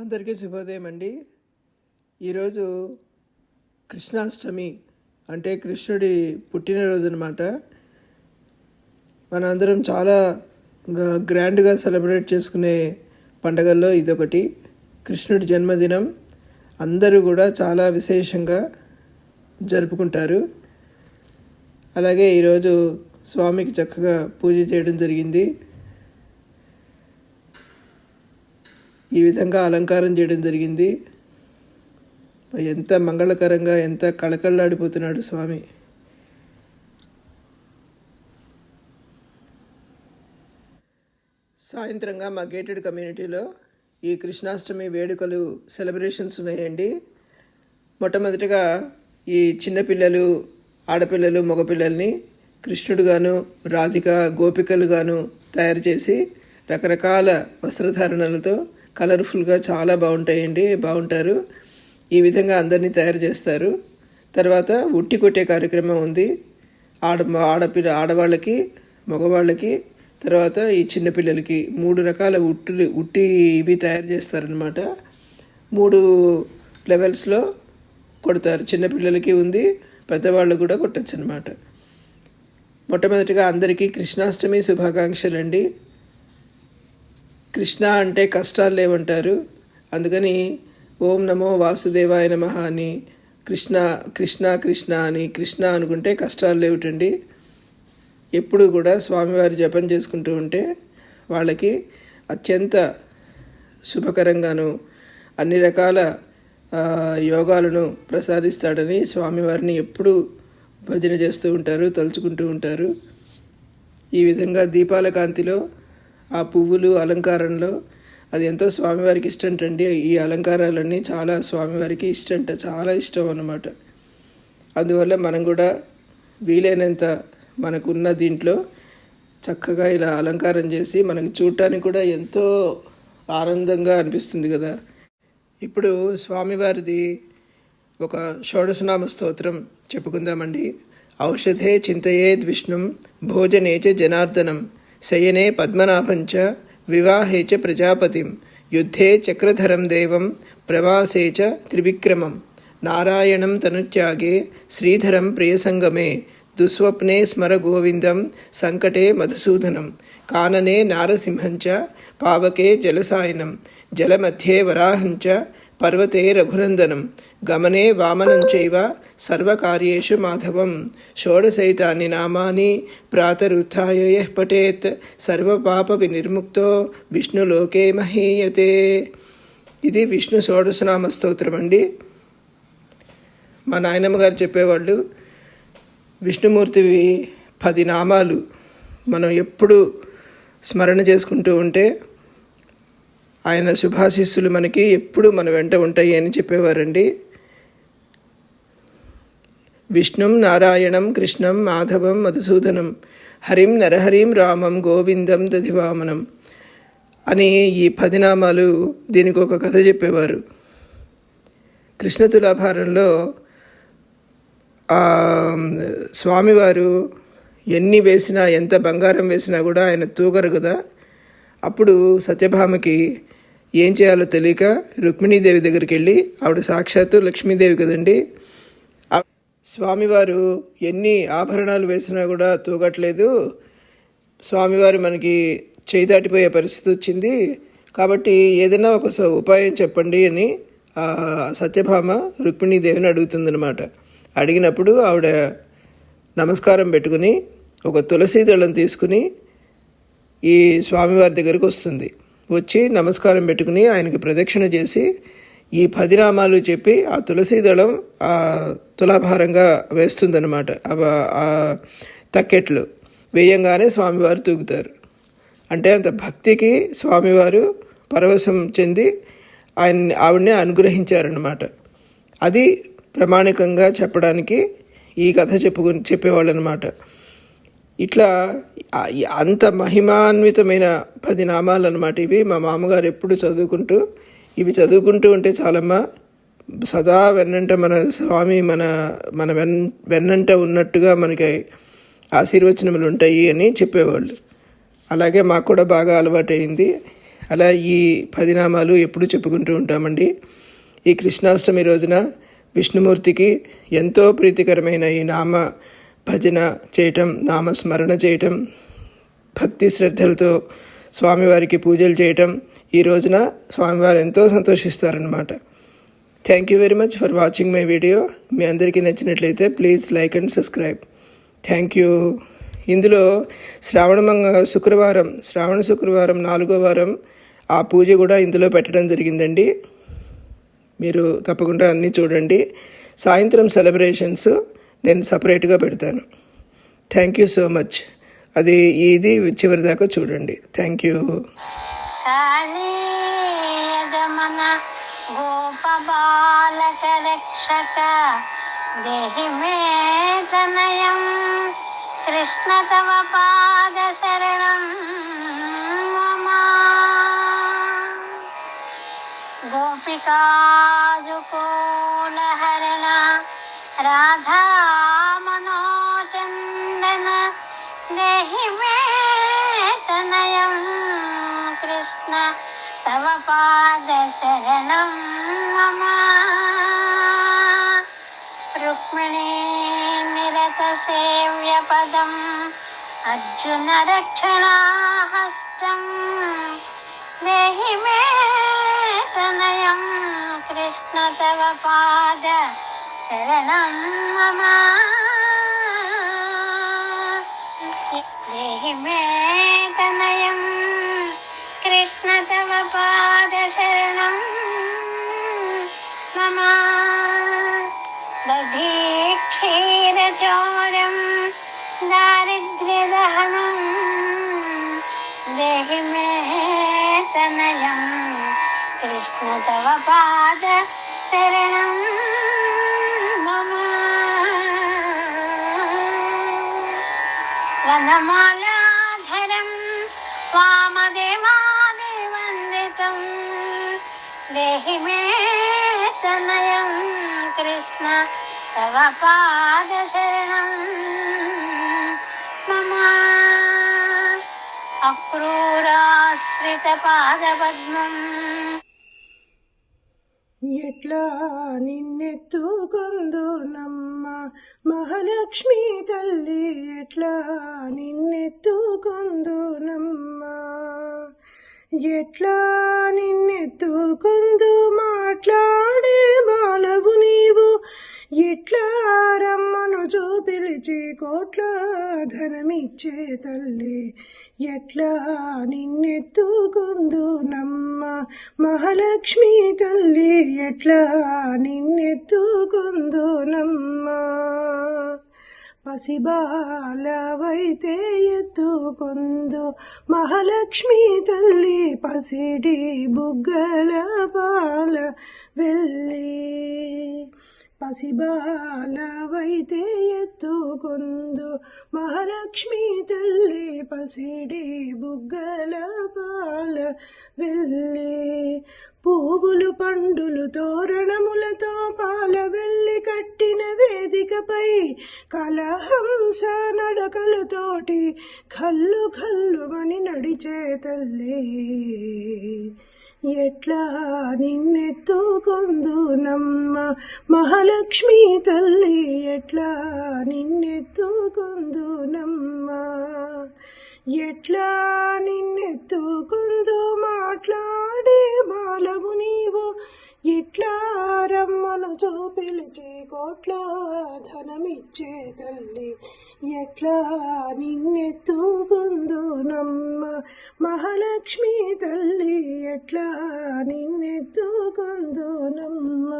అందరికీ శుభోదయం అండి. ఈరోజు కృష్ణాష్టమి అంటే కృష్ణుడి పుట్టినరోజు అనమాట మనందరం చాలా గ్రాండ్గా సెలబ్రేట్ చేసుకునే పండగల్లో ఇదొకటి. కృష్ణుడి జన్మదినం. అందరూ కూడా చాలా విశేషంగా జరుపుకుంటారు. అలాగే ఈరోజు స్వామికి చక్కగా పూజ చేయడం జరిగింది. ఈ విధంగా అలంకారం చేయడం జరిగింది. ఎంత మంగళకరంగా ఎంత కళకళలాడిపోతున్నాడు స్వామి. సాయంత్రంగా మా గేటెడ్ కమ్యూనిటీలో ఈ కృష్ణాష్టమి వేడుకలు సెలబ్రేషన్స్ ఉన్నాయండి. మొట్టమొదటిగా ఈ చిన్నపిల్లలు ఆడపిల్లలు మగపిల్లల్ని కృష్ణుడుగాను రాధిక గోపికలుగాను తయారు చేసి రకరకాల వస్త్రధారణలతో కలర్ఫుల్గా చాలా బాగుంటాయండి. బాగుంటారు. ఈ విధంగా అందరినీ తయారు చేస్తారు. తర్వాత ఉట్టి కొట్టే కార్యక్రమం ఉంది. ఆడ ఆడపిల్ల ఆడవాళ్ళకి మగవాళ్ళకి తర్వాత ఈ చిన్నపిల్లలకి మూడు రకాల ఉట్టులు ఉట్టి ఇవి తయారు చేస్తారనమాట మూడు లెవెల్స్లో కొడతారు. చిన్నపిల్లలకి ఉంది పెద్దవాళ్ళు కూడా కొట్టచ్చు అనమాట మొట్టమొదటిగా అందరికీ కృష్ణాష్టమి శుభాకాంక్షలు అండి కృష్ణ అంటే కష్టాలు లేవంటారు. అందుకని ఓం నమో వాసుదేవాయ నమ అని కృష్ణ కృష్ణ కృష్ణ అని కృష్ణ అనుకుంటే కష్టాలు లేవుటండి. ఎప్పుడు కూడా స్వామివారి జపం చేసుకుంటూ ఉంటే వాళ్ళకి అత్యంత శుభకరంగాను అన్ని రకాల యోగాలను ప్రసాదిస్తాడని స్వామివారిని ఎప్పుడూ భజన చేస్తూ ఉంటారు తలుచుకుంటూ ఉంటారు. ఈ విధంగా దీపాల కాంతిలో ఆ పువ్వులు అలంకారంలో అది ఎంతో స్వామివారికి ఇష్టంటండి ఈ అలంకారాలన్నీ చాలా స్వామివారికి ఇష్టంట చాలా ఇష్టం అన్నమాట. అందువల్ల మనం కూడా వీలైనంత మనకున్న దీంట్లో చక్కగా ఇలా అలంకారం చేసి మనకు చూడటానికి కూడా ఎంతో ఆనందంగా అనిపిస్తుంది కదా. ఇప్పుడు స్వామివారిది ఒక షోడశనామ స్తోత్రం చెప్పుకుందామండి. ఔషధే చింతయేద్ విష్ణుం భోజనేచే జనార్దనం. శయనే పద్మనాభంచ వివాహే చ ప్రజాపతిం యుద్ధే చక్రధరం దేవం ప్రవాసే చ త్రివిక్రమం. నారాయణం తనుత్యాగే శ్రీధరం ప్రియసంగమే దుస్వప్నే స్మర గోవిందం సంకటే మధుసూదనం. కాననే నారసింహంచ పావకే జలసాయనం జలమధ్యే వరాహంచ పర్వతే రఘునందనం గమనే వామనం చైవ సర్వకార్యేషు మాధవం. షోడశైతాన్ని నామాని ప్రాతరుత్య పఠేత్ సర్వపాప వినిర్ముక్తో విష్ణులోకే మహీయతే. ఇది విష్ణు షోడశనామ స్తోత్రం అండి. మా నాయనమ్మ గారు చెప్పేవాళ్ళు విష్ణుమూర్తివి పది నామాలు మనం ఎప్పుడు స్మరణ చేసుకుంటూ ఉంటే ఆయన శుభాశీస్సులు మనకి ఎప్పుడు మన వెంట ఉంటాయి అని చెప్పేవారండి. విష్ణుం నారాయణం కృష్ణం మాధవం మధుసూదనం హరిం నరహరిం రామం గోవిందం దధివామనం అని ఈ పదినామాలు దీనికి ఒక కథ చెప్పేవారు. కృష్ణ తులాభారంలో స్వామివారు ఎన్ని వేసినా ఎంత బంగారం వేసినా కూడా ఆయన తూగరు కదా. అప్పుడు సత్యభామకి ఏం చేయాలో తెలియక రుక్మిణీదేవి దగ్గరికి వెళ్ళి ఆవిడ సాక్షాత్తు లక్ష్మీదేవి కదండి. స్వామివారు ఎన్ని ఆభరణాలు వేసినా కూడా తూగట్లేదు. స్వామివారు మనకి చేయి దాటిపోయే పరిస్థితి వచ్చింది. కాబట్టి ఏదైనా ఒక ఉపాయం చెప్పండి అని ఆ సత్యభామ రుక్మిణీదేవిని అడుగుతుందనమాట అడిగినప్పుడు ఆవిడ నమస్కారం పెట్టుకుని ఒక తులసి దళం తీసుకుని ఈ స్వామివారి దగ్గరికి వస్తుంది. వచ్చి నమస్కారం పెట్టుకుని ఆయనకి ప్రదక్షిణ చేసి ఈ పది నామాలు చెప్పి ఆ తులసి దళం ఆ తులాభారంగా వేస్తుందన్నమాట. అవ- ఆ తక్కెట్లు. వేయంగానే స్వామివారు తూగుతారు. అంటే అంత భక్తికి స్వామివారు పరవశం చెంది ఆయన ఆవిడని అనుగ్రహించారన్నమాట. అది ప్రామాణికంగా చెప్పడానికి ఈ కథ చెప్పుకు చెప్పేవాళ్ళు అనమాట ఇట్లా అంత మహిమాన్వితమైన పది నామాలు అనమాట ఇవి. మా మామగారు ఎప్పుడు చదువుకుంటూ ఇవి చదువుకుంటూ ఉంటే చాలమ్మా సదా వెన్నంట మన స్వామి మన మన వెన్ వెన్నంట ఉన్నట్టుగా మనకి ఆశీర్వచనములు ఉంటాయి అని చెప్పేవాళ్ళు. అలాగే మాకు కూడా బాగా అలవాటైంది అలా ఈ పది నామాలు ఎప్పుడూ చెప్పుకుంటూ ఉంటామండి. ఈ కృష్ణాష్టమి రోజున విష్ణుమూర్తికి ఎంతో ప్రీతికరమైన ఈ నామ భజన చేయటం నామస్మరణ చేయటం భక్తి శ్రద్ధలతో స్వామివారికి పూజలు చేయటం ఈ రోజున స్వామివారు ఎంతో సంతోషిస్తారనమాట thank you very much for watching my video మీ అందరికీ నచ్చినట్లయితే please like and subscribe thank you ఇందులో శ్రావణ మంగ శుక్రవారం శ్రావణ శుక్రవారం నాలుగో వారం ఆ పూజ కూడా ఇందులో పెట్టడం జరిగిందండి. మీరు తప్పకుండా అన్నీ చూడండి. సాయంత్రం సెలబ్రేషన్స్ నేను సపరేట్గా పెడతాను. థ్యాంక్ యూ సో మచ్ అది ఇది చివరి దాకా చూడండి థ్యాంక్ యూ కాళీయదమన గోపబాలక రక్షక దేహి మే తనయం కృష్ణ తవ పాద శరణం మమ. రాధా కృష్ణ తవ పాద శరణం మమ. రుక్మిణీ నిరత సేవ్య పదం. అర్జున రక్షణాహస్తం దేహి మే తనయం. కృష్ణ తవ పాద శరణం कृष्ण तव पादशरणं। मम बधि क्षीरचोडं दारिद्र्यदहनं देहि मे मेतनयं कृष्ण तव पादशरणं। मम वनमाल దేహి మే తనయం కృష్ణ తవ పాద శరణం మమ. అక్రూరాశ్రిత పాదపద్మం ఎట్లా నిన్నెత్తుకొందు నమ్మ మహాలక్ష్మి తల్లి ఎట్లా నిన్నెత్తుకొందు నమ్మ ఎట్లా నిన్నెత్తుకొందు మాట్లాడే బాలవు నీవు? ఎట్లా రమ్మను చూ పిలిచి కోట్ల ధనమిచ్చే తల్లి? ఎట్లా నిన్నెత్తుకుందు నమ్మ మహాలక్ష్మి తల్లి? ఎట్లా నిన్నెత్తుకుందు నమ్మ? పసిబాలవైతే ఎత్తుకొందు మహాలక్ష్మి తల్లి పసిడి బుగ్గల బాల వెళ్ళి పసిబాలవైతే ఎత్తుకుందు. మహాలక్ష్మి తల్లి పసిడి బుగ్గల పాల వెళ్ళి పువ్వులు పండులు తోరణములతో పాల వెళ్ళి కట్టిన వేదికపై కలహంస నడకలతోటి కల్లు కల్లుమని నడిచే తల్లి. ఎట్లా నిన్నెత్తుకొందు నమ్మ మహాలక్ష్మి తల్లి ఎట్లా నిన్నెత్తుకొందు నమ్మ ఎట్లా నిన్నెత్తుకొందు మాట్లాడే బాలవు నీవు? ఇట్లా రమ్మను చూపిలిచి కోట్ల ధనమిచ్చే తల్లి? ఎట్లా నిన్నెత్తుకుందు నమ్మ మహాలక్ష్మి తల్లి ఎట్లా నిన్నెత్తుకుందు నమ్మ.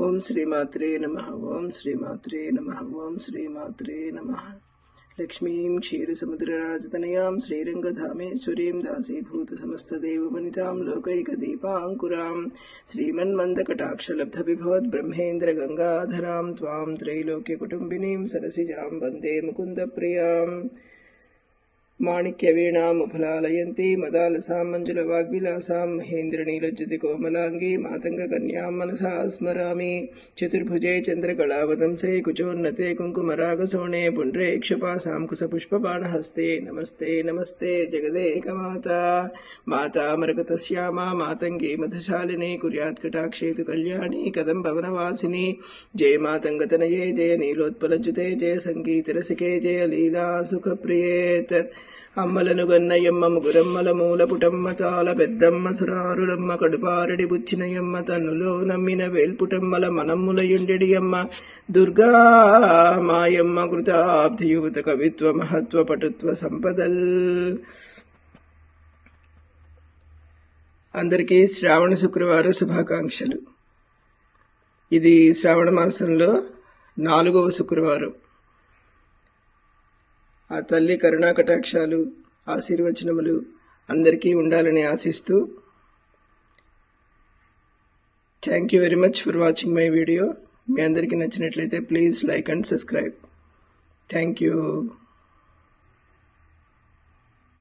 ఓం శ్రీమాత్రే నమ ఓం శ్రీమాత్రే నమ ఓం శ్రీమాత్రే నమ. लक्ष्मीं क्षीरसमुद्रराजतनयां श्रीरङ्गधामेश्वरीं दासीभूतसमस्तदेववनितां लोकैकदीपाङ्कुरां श्रीमन्मन्दकटाक्षलब्धविभवद्ब्रह्मेन्द्रगङ्गाधरां त्वां त्रैलोक्यकुटुम्बिनीं सरसिजां वंदे मुकुन्दप्रियाम् మాణిక్యవీణాముఫలాలయంతి మదాలసాం మంజులవాగ్విలాసాం మహేంద్రనీలజ్జతి కోమలాంగి మాతంగకన్యాం మనసా స్మరామి చతుర్భుజే చంద్రకళావతంసే కుచోన్నతే కుంకుమరాగసోణే పుండ్రే క్షుపాసాం కుశపుష్పబాణహస్తే నమస్తే నమస్తే జగదేకమాత మాతామరకతశ్యామా మాతంగి మధుశాలిని కుర్యాత్ కటాక్షేతు కళ్యాణి కదం భవనవాసిని జయ మాతంగతనయే జయ నీలోత్పలజ్జుతే జయ సంగీతరసికే జయ లీలా సుఖప్రియేత్ అమ్మలను గన్నయమ్మ ముగురమ్మల మూల పుటమ్మ చాలా పెద్దమ్మ సురారులమ్మ కడుపారడి బుచ్చినయమ్మ తన్నులో నమ్మిన వేల్పుటమ్మల మనమ్ములయుండెడి అమ్మ దుర్గా మాయమ్మ కృతాబ్ధి యువత కవిత్వ మహత్వ పటుత్వ సంపదల్. అందరికీ శ్రావణ శుక్రవారం శుభాకాంక్షలు. ఇది శ్రావణ మాసంలో నాలుగవ శుక్రవారం. ఆ తల్లి కరుణా కటాక్షాలు ఆశీర్వచనములు అందరికీ ఉండాలని ఆశిస్తూ thank you very much for watching my video మీ అందరికీ నచ్చినట్లయితే please like and subscribe thank you